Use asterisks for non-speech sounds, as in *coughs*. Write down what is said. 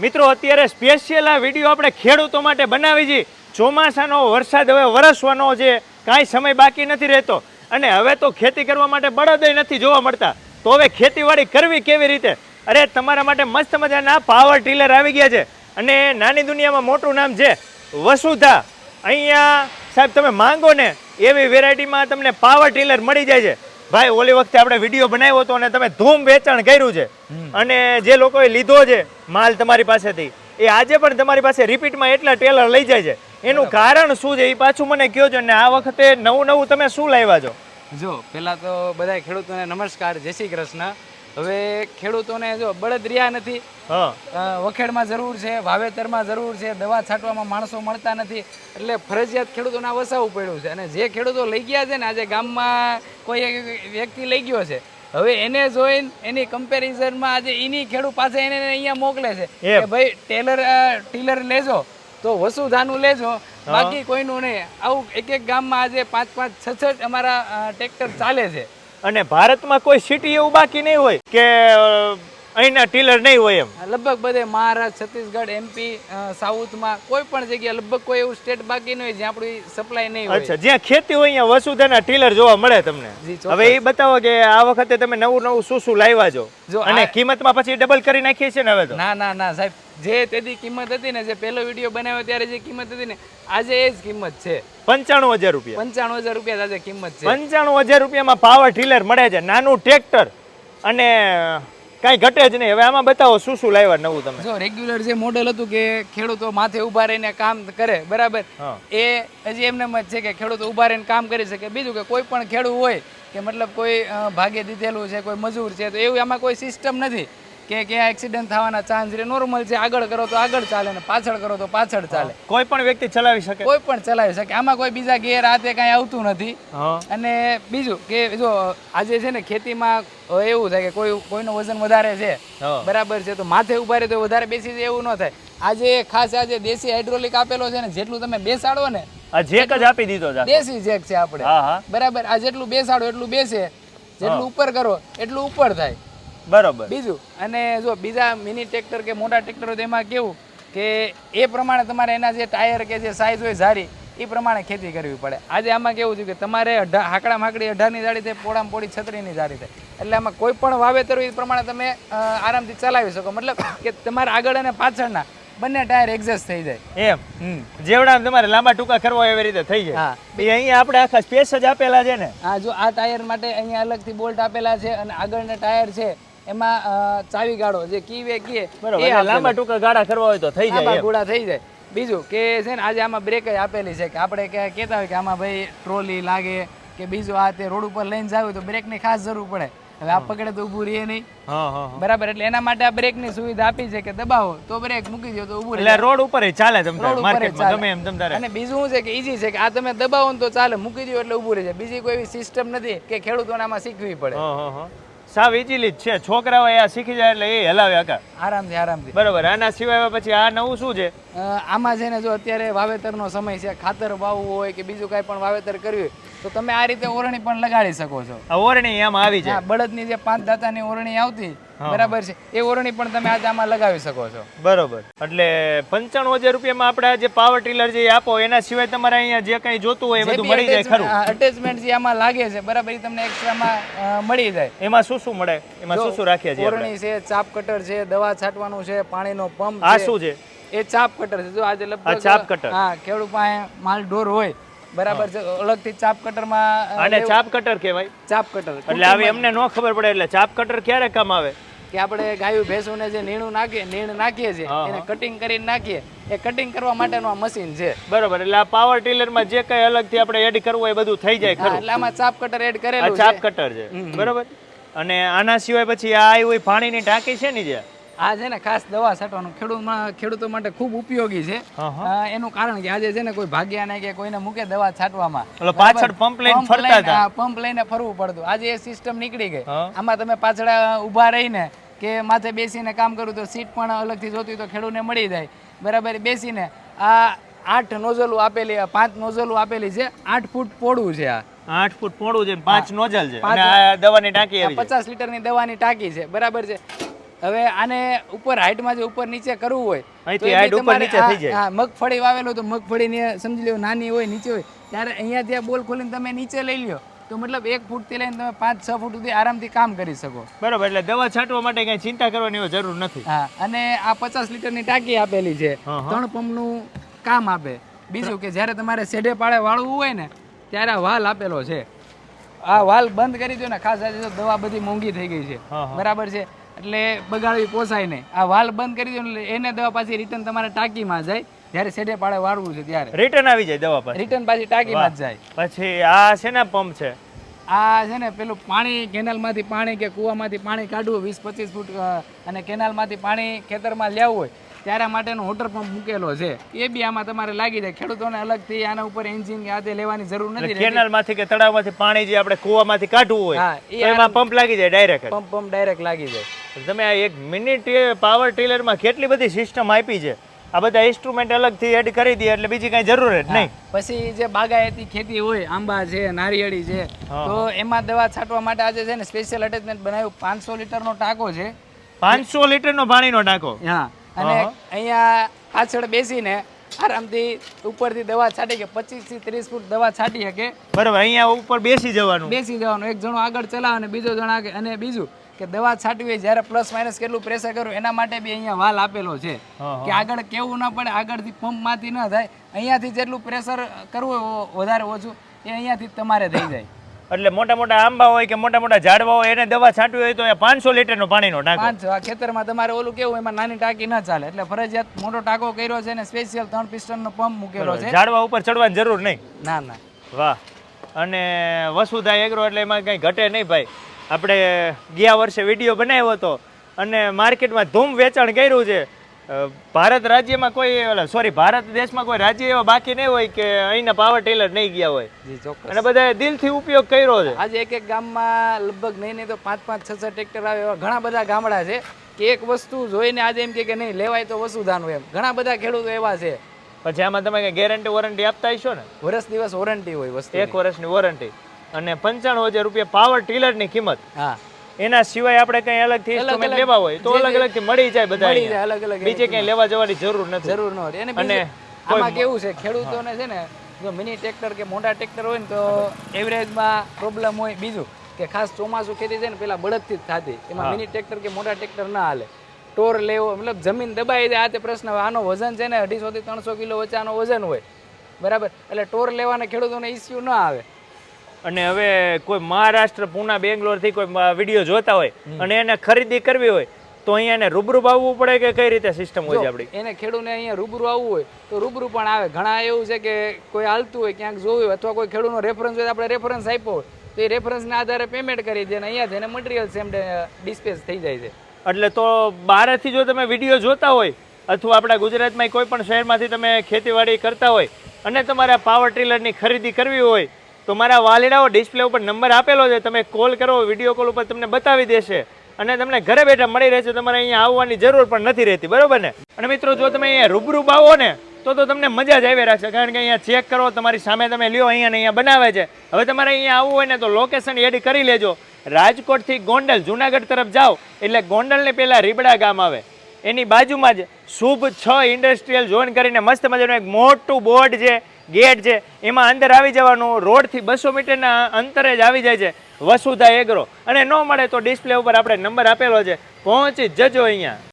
મિત્રો, અત્યારે સ્પેશિયલ આ વીડિયો આપણે ખેડૂતો માટે બનાવી છીએ ચોમાસાનો વરસાદ હવે વરસવાનો છે. કાંઈ સમય બાકી નથી રહેતો. અને હવે તો ખેતી કરવા માટે બળદય નથી જોવા મળતા. તો હવે ખેતીવાડી કરવી કેવી રીતે? અરે, તમારા માટે મસ્ત મજાના પાવર ટીલર આવી ગયા છે. અને નાની દુનિયામાં મોટું નામ છે વસુધા. અહીંયા સાહેબ, તમે માંગો ને, એવી વેરાયટીમાં તમને પાવર ટીલર મળી જાય છે. ભાઈ ઓલી વખતે આપણે વીડિયો બનાવ્યો હતો અને તમે ધૂમ વેચાણ કર્યું છે. અને જે લોકોએ લીધો છે માલ તમારી પાસેથી એ આજે પણ તમારી પાસે રિપીટમાં એટલા ટેલર લઈ જાય છે. એનું કારણ શું છે એ પાછું મને કહો છો ને આ વખતે નવું નવું તમે શું લાવ્યા છો? જો પેલા તો બધા ખેડૂતોને નમસ્કાર જય શ્રી કૃષ્ણ. હવે ખેડૂતોને જો બળદ રહ્યા નથી વખેડમાં જરૂર છે વાવેતરમાં જરૂર છે દવા છાંટવામાં માણસો મળતા નથી એટલે ફરજિયાત ખેડૂતોને વસાવવું પડ્યું છે. અને જે ખેડૂતો લઈ ગયા છે ને આજે ગામમાં કોઈ એક વ્યક્તિ લઈ ગયો છે હવે એને જોઈને એની કમ્પેરિઝનમાં આજે એની ખેડૂત પાસે એને અહીંયા મોકલે છે કે ભાઈ ટેલર ટીલર લેજો તો વસુધાનું લેજો બાકી કોઈનું નહીં. આવું એક એક ગામમાં આજે પાંચ પાંચ છ છ અમારા ટ્રેક્ટર ચાલે છે. અને ભારતમાં કોઈ સિટી એવું બાકી નહીં હોય કે અહીંના ટીલર નહીં હોય એમ. લગભગ બધે મહારાષ્ટ્ર છત્તીસગઢ એમપી સાઉથમાં કોઈ પણ જગ્યાએ લગભગ કોઈ એવું સ્ટેટ બાકી નહીં હોય જ્યાં આપણી સપ્લાય નહીં હોય. અચ્છા જ્યાં ખેતી હોય અહીંયા વસુધાના ટીલર જોવા મળે તમને? હવે એ બતાવો કે આ વખતે તમે નવું નવું શું શું લાવ્યા છો? જો અને કિંમતમાં પછી ડબલ કરી નાખીએ છે ને હવે તો? ના ના ના સાહેબ જે તેદી કિંમત હતી ને જે પહેલો વીડિયો બનાવ્યો ત્યારે જે કિંમત હતી ને આજે એ જ કિંમત છે. પંચાણું હજાર રૂપિયા. પંચાણું હજાર રૂપિયા દાદા કિંમત છે. પંચાણું હજાર રૂપિયામાં પાવર ટીલર મળે છે નાનું ટ્રેક્ટર. અને કાંઈ ઘટે જ નહીં. હવે આમાં બતાવો શું શું લાવ્યા નવું તમે? જો રેગ્યુલર જે મોડેલ હતું કે ખેડૂતો માથે ઊભા રહીને કામ કરે બરાબર? એ હજી એમને જ છે કે ખેડૂતો ઊભા રહીને કામ કરી શકે. બીજું કે કોઈ પણ ખેડૂત હોય કે મતલબ કોઈ ભાગે દીધેલું છે કોઈ મજૂર છે તો એવું આમાં કોઈ સિસ્ટમ નથી. કે ક્યાં એક્સિડન્ટ થવાના ચાન્સ રહે નોર્મલ છે આગળ કરો તો આગળ ચાલે ને પાછળ કરો તો પાછળ ચાલે. કોઈ પણ વ્યક્તિ ચલાવી શકે. કોઈ પણ ચલાવી શકે. આમાં કોઈ બીજા ગેર હાથે કાંઈ આવતું નથી. અને બીજું કે જો આજે છે ને ખેતીમાં એવું થાય કે કોઈ કોઈનું વજન વધારે છે બરાબર છે તો માથે ઊભા રહે તો વધારે બેસી જાય એવું ન થાય. આજે ખાસ આજે દેશી હાઇડ્રોલિક આપેલો છે ને જેટલું તમે બેસાડો ને આ જેક જ આપી દીધો છે. દેશી જેક છે આપણે. બરાબર આ જેટલું બેસાડો એટલું બેસે. જેટલું ઉપર કરો એટલું ઉપર થાય. બરોબર. બીજું અને જો બીજા મિની ટ્રેક્ટર કે મોટા ટ્રેક્ટરો એમાં કેવું કે એ પ્રમાણે તમારે એના જે ટાયર કે જે સાઇઝ હોય સારી એ પ્રમાણે ખેતી કરવી પડે. આજે આમાં કેવું છે કે તમારે અઢા હાકડા માકડી અઢારની જાળી થાય પોળામ પોળી છત્રીની જાળી થાય. એટલે આમાં કોઈ પણ વાવેતર હોય એ પ્રમાણે તમે આરામથી ચલાવી શકો. મતલબ કે તમારા આગળ અને પાછળના બંને ટાયર એક્ઝેસ્ટ થઈ જાય. એમ. હમ. જેવડા તમારે લાંબા ટૂંકા કરવા એવી રીતે થઈ જાય. હા. એ અહીંયા આપણે આખા સ્પેસ જ આપેલા છે ને? આ જો આ ટાયર માટે અહીંયા અલગથી બોલ્ટ આપેલા છે અને આગળના ટાયર છે એમાં ચાવી ગાળો જે કીવે કીએ બરોબર. લાંબા ટૂંકા ગાળા કરવા હોય તો થઈ જાય લાંબા થઈ જાય. બીજું કે છે ને આજે આમાં બ્રેક આપેલી છે કે આપણે કે કહેતા હોય કે આમાં ભાઈ ટ્રોલી લાગે કે બીજું આ તે રોડ ઉપર લઈને જાવ તો બ્રેકની ખાસ જરૂર પડે. હવે આ પકડે તો ઊભું રહે નહીં. બરાબર એટલે એના માટે આ બ્રેકની સુવિધા આપી છે કે દબાવો તો બ્રેક મૂકી દો તો ઊભું રહે. એટલે રોડ ઉપર ચાલે માર્કેટમાં. ગમે એમ તમ અને બીજું શું છે કે ઈઝી છે કે આ તમે દબાવો ને તો ચાલે મૂકી દો એટલે ઊભું રહે છે. બીજી કોઈ એવી સિસ્ટમ નથી કે ખેડૂતોને આમાં શીખવી પડે. હા હા હા. સાવ ઇઝીલી જ છે. છોકરાઓ આ શીખી જાય એટલે એ હલાવે આકા આરામથી આરામથી. બરોબર. આના સિવાય પછી આ નવું શું છે? આમાં છે ને જો અત્યારે વાવેતરનો સમય છે ખાતર વાવવું હોય કે બીજું કાંઈ પણ વાવેતર કર્યું હોય તો તમે આ રીતે ઓરણી પણ લગાડી શકો છો. ઓરણી એમ આવી છે બળદની જે પાંચ દાતાની ઓરણી આવતી બરાબર છે એ ઓરણી પણ તમે આજે આમાં લગાવી શકો છો. બરોબર. એટલે પંચાણું હજાર રૂપિયામાં આપણે જે પાવર ટીલર જે આપો એના સિવાય તમારે અહીંયા જે કંઈ જોતું હોય એ બધું મળી જાય ખરું. અટેચમેન્ટ જે આમાં લાગે છે બરાબર એ તમને એક્સ્ટ્રામાં મળી જાય. એમાં શું શું મળે? એમાં શું શું રાખ્યા છે ઓરણી છે ચાપ કટર છે દવા છાંટવાનું છે પાણીનો પંપ આ શું છે? એ ચાપ કટર છે. જો આજે લગભગ ચાપ કટર. હા ખેડૂત પાસે માલ ઢોર હોય બરાબર છે અલગથી ચાપ કટરમાં અને ચાપ કટર કહેવાય. ચાપ કટર એટલે આવી અમને ન ખબર પડે એટલે ચાપ કટર ક્યારે કામ આવે? કે આપણે ગાયું ભેંસોને જે નીણું નાખીએ નીણ નાખીએ છીએ એને કટિંગ કરીને નાખીએ. એ કટિંગ કરવા માટેનું આ મશીન છે. બરોબર એટલે આ પાવર ટીલરમાં જે કઈ અલગથી આપણે એડ કરવું હોય એ બધું થઈ જાય ખરું. એટલે આમાં ચાપ કટર એડ કરેલું ચાપ કટર છે. બરોબર? અને આના સિવાય પછી આ આવી પાણીની ટાંકી છે ને જે? આ છે ને ખાસ દવા છાંટવાનું. ખેડૂતમાં ખેડૂતો માટે ખૂબ ઉપયોગી છે. એનું કારણ કે આજે છે ને કોઈ ભાગ્યા નહીં કે કોઈને મૂકે દવા છાંટવામાં. પાછળ પંપ લઈને ફરતા હતા. પંપ લઈને ફરવું પડતું. આજે એ સિસ્ટમ નીકળી ગઈ. આમાં તમે પાછળ ઊભા રહીને કે માથે બેસીને કામ કરું તો સીટ પણ અલગથી જોતી તો ખેડૂતને મળી જાય. બરાબર બેસીને આ આઠ નોઝલો આપેલી પાંચ નોઝલો આપેલી છે આઠ ફૂટ પોળું છે આ. આઠ ફૂટ પોળું છે પાંચ નોઝલ છે. દવાની ટાંકી પચાસ લીટરની દવાની ટાંકી છે. બરાબર છે. હવે આને ઉપર હાઈટમાં જે ઉપર નીચે કરવું હોય તો એ ઉપર નીચે થઈ જાય. હા મગફળી વાવેલો તો મગફળીની સમજી લો નાની હોય નીચે હોય ત્યારે અહીંયા ત્યાં બોલ ખોલીને તમે નીચે લઈ લ્યો તો મતલબ એક ફૂટથી લઈને તમે પાંચ છ ફૂટ સુધી આરામથી કામ કરી શકો બરોબર એટલે દવા છાંટવા માટે કઈ ચિંતા કરવાની જરૂર નથી હા અને આ પચાસ લીટરની ટાંકી આપેલી છે. ત્રણ પંપનું કામ આપે બીજું કે જ્યારે તમારે સેઢે પાળે વાળવું હોય ને ત્યારે આ વાલ આપેલો છે આ વાલ બંધ કરી દો ને ખાસ આજે દવા બધી મોંઘી થઈ ગઈ છે. બરાબર છે એટલે બગાડવી પોસાય નહીં. આ વાલ બંધ કરી દો એટલે એને દવા પાછી રિટર્ન તમારે ટાંકીમાં જાય. જ્યારે સેડે પાડે વાળવું છે ત્યારે. રિટર્ન આવી જાય દવા પર રિટર્ન પાછી ટાંકીમાં જ જાય. પછી આ છે ને પંપ છે? આ છે ને પેલું પાણી કેનાલમાંથી પાણી કે કૂવામાંથી પાણી કાઢવું વીસ પચીસ ફૂટ અને કેનાલમાંથી પાણી ખેતરમાં લેવું હોય ત્યારે માટેનો વોટર પંપ મૂકેલો છે. એ બી આમાં તમારે લાગી જાય. ખેડૂતોને અલગથી આના ઉપર એન્જિન કે આ લેવાની જરૂર નથી કેનાલમાંથી કે તળાવમાંથી પાણી જે આપણે કૂવામાંથી કાઢવું હોય એમાં પંપ લાગી જાય ડાયરેક્ટ પંપ પંપ ડાયરેક્ટ લાગી જાય. તમે આ એક મિનિટ પાવર ટીલરમાં કેટલી બધી સિસ્ટમ આપી છે? આ બધા ઇન્સ્ટ્રુમેન્ટ અલગથી એડ કરી દે એટલે બીજી કઈ જરૂર જ નહીં. પછી જે બાગાયતી ખેતી હોય આંબા છે નારિયેળી છે તો એમાં દવા છાંટવા માટે આજે છે ને સ્પેશિયલ અટેચમેન્ટ બનાવ્યું. પાંચસો લીટરનો ટાંકો છે. પાંચસો લીટરનો પાણીનો ટાંકો? હા અને અહીંયા પાછળ બેસીને આરામથી ઉપરથી દવા છાંટી કે પચીસથી ત્રીસ ફૂટ દવા છાંટી શકે. બરોબર અહીંયા ઉપર બેસી જવાનું. બેસી જવાનું. એક જણો આગળ ચલાવે અને બીજો જણ આગળ અને બીજું કે દવા છાંટવી જ્યારે પ્લસ માઇનસ કેટલું પ્રેશર કરવું એના માટે બી અહીંયા વાલ આપેલો છે. કે આગળ કેવું ના પડે આગળથી પંપમાંથી ન થાય અહીંયાથી જેટલું પ્રેશર કરવું વધારે ઓછું એ અહીંયાથી તમારે થઈ જાય. *coughs* એટલે મોટા મોટા આંબા હોય કે મોટા મોટા ઝાડવા હોય એને દવા છાંટવી હોય તો એ પાંચસો લીટરનો પાણીનો ટાંકો. પાંચસો. આ ખેતરમાં તમારે ઓલું કેવું એમાં નાની ટાંકી ન ચાલે. એટલે ફરજિયાત મોટો ટાંકો કર્યો છે અને સ્પેશિયલ ત્રણ પિસ્ટનનો પંપ મૂકેલો છે. ઝાડવા ઉપર ચડવાની જરૂર નહીં? ના ના. વાહ. અને વસુધા એગ્રો એટલે એમાં કંઈ ઘટે નહીં ભાઈ. આપણે ગયા વર્ષે વીડિયો બનાવ્યો હતો અને માર્કેટમાં ધૂમ વેચાણ કર્યું છે. ભારત રાજ્યમાં કોઈ સોરી ભારત દેશમાં કોઈ રાજ્ય એવા બાકી નહીં હોય કે અહીંના પાવર ટેલર નહીં ગયા હોય. અને બધા દિલથી ઉપયોગ કર્યો છે. આજે એક એક ગામમાં લગભગ નહીં નહીં તો પાંચ પાંચ છ છ ટ્રેક્ટર આવે એવા ઘણા બધા ગામડા છે કે એક વસ્તુ જોઈને આજે એમ કે નહીં લેવાય તો વસુધાનું એમ. ઘણા બધા ખેડૂતો એવા છે. પછી આમાં તમે ગેરંટી વોરંટી આપતા હશો ને? વર્ષ દિવસ વોરંટી હોય વસ્તુ એક વર્ષની વોરંટી અને પંચાણું હજાર રૂપિયા પાવર ટીલરની કિંમત. હા. એના સિવાય આપણે કંઈ અલગથી ઇન્સ્ટ્રુમેન્ટ લેવા હોય તો અલગ અલગથી મળી જાય બધા મળી જાય અલગ અલગ બીજે કઈ લેવા જવાની જરૂર નથી. જરૂર ન હોય. અને આમાં કેવું છે ખેડૂતોને છે ને જો મિની ટ્રેક્ટર કે મોટા ટ્રેક્ટર હોય ને તો એવરેજમાં પ્રોબ્લેમ હોય બીજું કે ખાસ ચોમાસું ખેતી છે ને પેલા બળદથી જ થતી. એમાં મિની ટ્રેક્ટર કે મોટા ટ્રેક્ટર ના હાલે. ટોર લેવો મતલબ જમીન દબાઈ જાય આ તે પ્રશ્ન આનો વજન છે ને અઢીસો થી ત્રણસો કિલો વચ્ચે આનો વજન હોય. બરાબર? એટલે ટોર લેવાના ખેડૂતોને ઇસ્યુ ના આવે. અને હવે કોઈ મહારાષ્ટ્ર પુના બેંગ્લોરથી કોઈ વીડિયો જોતા હોય અને એને ખરીદી કરવી હોય તો અહીંયા એને રૂબરૂ આવવું પડે કે કઈ રીતે સિસ્ટમ હોય છે આપણી? એને ખેડૂને અહીંયા રૂબરૂ આવવું હોય તો રૂબરૂ પણ આવે. ઘણા એવું છે કે કોઈ હાલતું હોય ક્યાંક જોયું હોય અથવા કોઈ ખેડૂતનો રેફરન્સ હોય આપણે રેફરન્સ આપ્યો હોય તો એ રેફરન્સના આધારે પેમેન્ટ કરી દે અને અહીંયા જઈને મટીરિયલ સેમ ડિસ્પેચ થઈ જાય છે. એટલે તો બહારથી જો તમે વીડિયો જોતા હોય અથવા આપણા ગુજરાતમાં કોઈ પણ શહેરમાંથી તમે ખેતીવાડી કરતા હોય અને તમારે પાવર ટીલરની ખરીદી કરવી હોય તો મારા વાલીડાઓ ડિસ્પ્લે ઉપર નંબર આપેલો છે, તમે કોલ કરો વીડિયો કોલ ઉપર તમને બતાવી દેશે. અને તમને ઘરે બેઠા મળી રહેશે, તમારે અહીંયા આવવાની જરૂર પણ નથી રહેતી, બરોબર ને? અને મિત્રો, જો તમે અહીંયા રૂબરૂ આવો ને, તો તો તમને મજા જ આવી રાખશે, કારણ કે અહીંયા ચેક કરો, તમારી સામે તમે લ્યો, અહીંયા ને અહીંયા બનાવે છે. હવે તમારે અહીંયા આવવું હોય ને, તો લોકેશન એડ કરી લેજો. રાજકોટથી ગોંડલ, જુનાગઢ તરફ જાઓ, એટલે ગોંડલને પહેલાં રીબડા ગામ આવે. એની બાજુમાં જ શુભ છ ઇન્ડસ્ટ્રીયલ ઝોન કરીને મસ્ત મજાનું એક મોટું બોર્ડ છે. ગેટ છે, એમાં અંદર આવી જવાનું, રોડથી બસો મીટરના અંતરે જ આવી જાય છે વસુધા એગ્રો. અને ન મળે તો ડિસ્પ્લે ઉપર આપણે નંબર આપેલો છે. પહોંચી જજો અહીંયા.